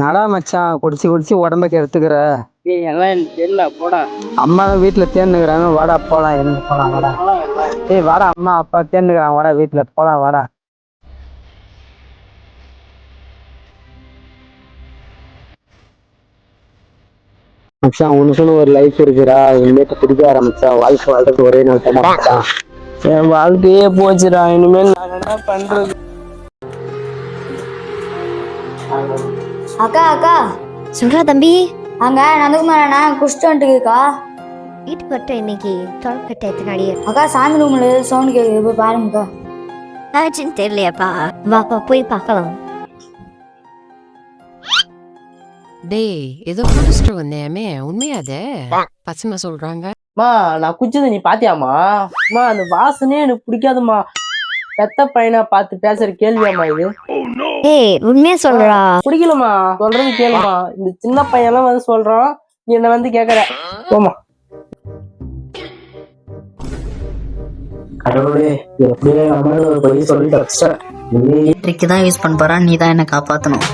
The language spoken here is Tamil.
நடா மச்சான் குடிச்சு குடிச்சு உடம்ப கெடுத்துக்கிற. ஏய் எல்லாம் தெரியல போடா. அம்மா வீட்டுல தேர்ந்துக்கிறாங்க வாடா போலாம் என்ன போலாம் வாடா. ஏய் வாடா அம்மா அப்பா தேர்ந்துக்கிறாங்க வாடா வீட்டுல போலாம் வாடா. மச்சான் உனக்குன்னு ஒரு லைஃப் இருக்குடா. இனிமேட்டு பிடிக்க ஆரம்பிச்சா வாழ்க்கை வாழ்றது ஒரே நாள் என் வாழ்க்கையே போச்சுடா. இனிமேல் நான் என்ன பண்றது? அக்கா அக்கா. சொல்றா தம்பி. அங்க நந்தகுமாரண்ணா குஷ்டு வந்துட்டுக்கா வீட்டுக்கு வரட்டும் இன்னைக்கு தொலைக்கட்டை எத்தனாடி? அக்கா சாமி ரூம்ல சவுண்ட் கேக்குது. போய் பாருங்கக்கா. ஆச்சுன்னு தெரியலையாப்பா. வாப்பா போய் பார்க்கலாம். டேய் ஏதோ குடிச்சிட்டு வந்தேமே உண்மையா அது? பசங்க சொல்றாங்க. அம்மா நான் குச்சது நீ பாத்தியாம்மா அம்மா அந்த வாசனையே எனக்கு பிடிக்காதும்மா பெத்த பையனை பார்த்து பேசுற கேள்வியாம்மா இது? ஏய் உண்மையா சொல்றா? பிடிக்கலம்மா. சொல்றது கேளுமா இந்த சின்ன பையன்லாம் வந்து சொல்றான். நீ என்ன வந்து கேக்குற. போமா கடவுளே எப்படியே அம்மா ஒரு பொய் சொல்லி தப்பிச்சிட்டேன் ட்ரிக்கு தான் யூஸ் பண்ண போறான் நீ தான் என்ன காப்பாத்தணும்.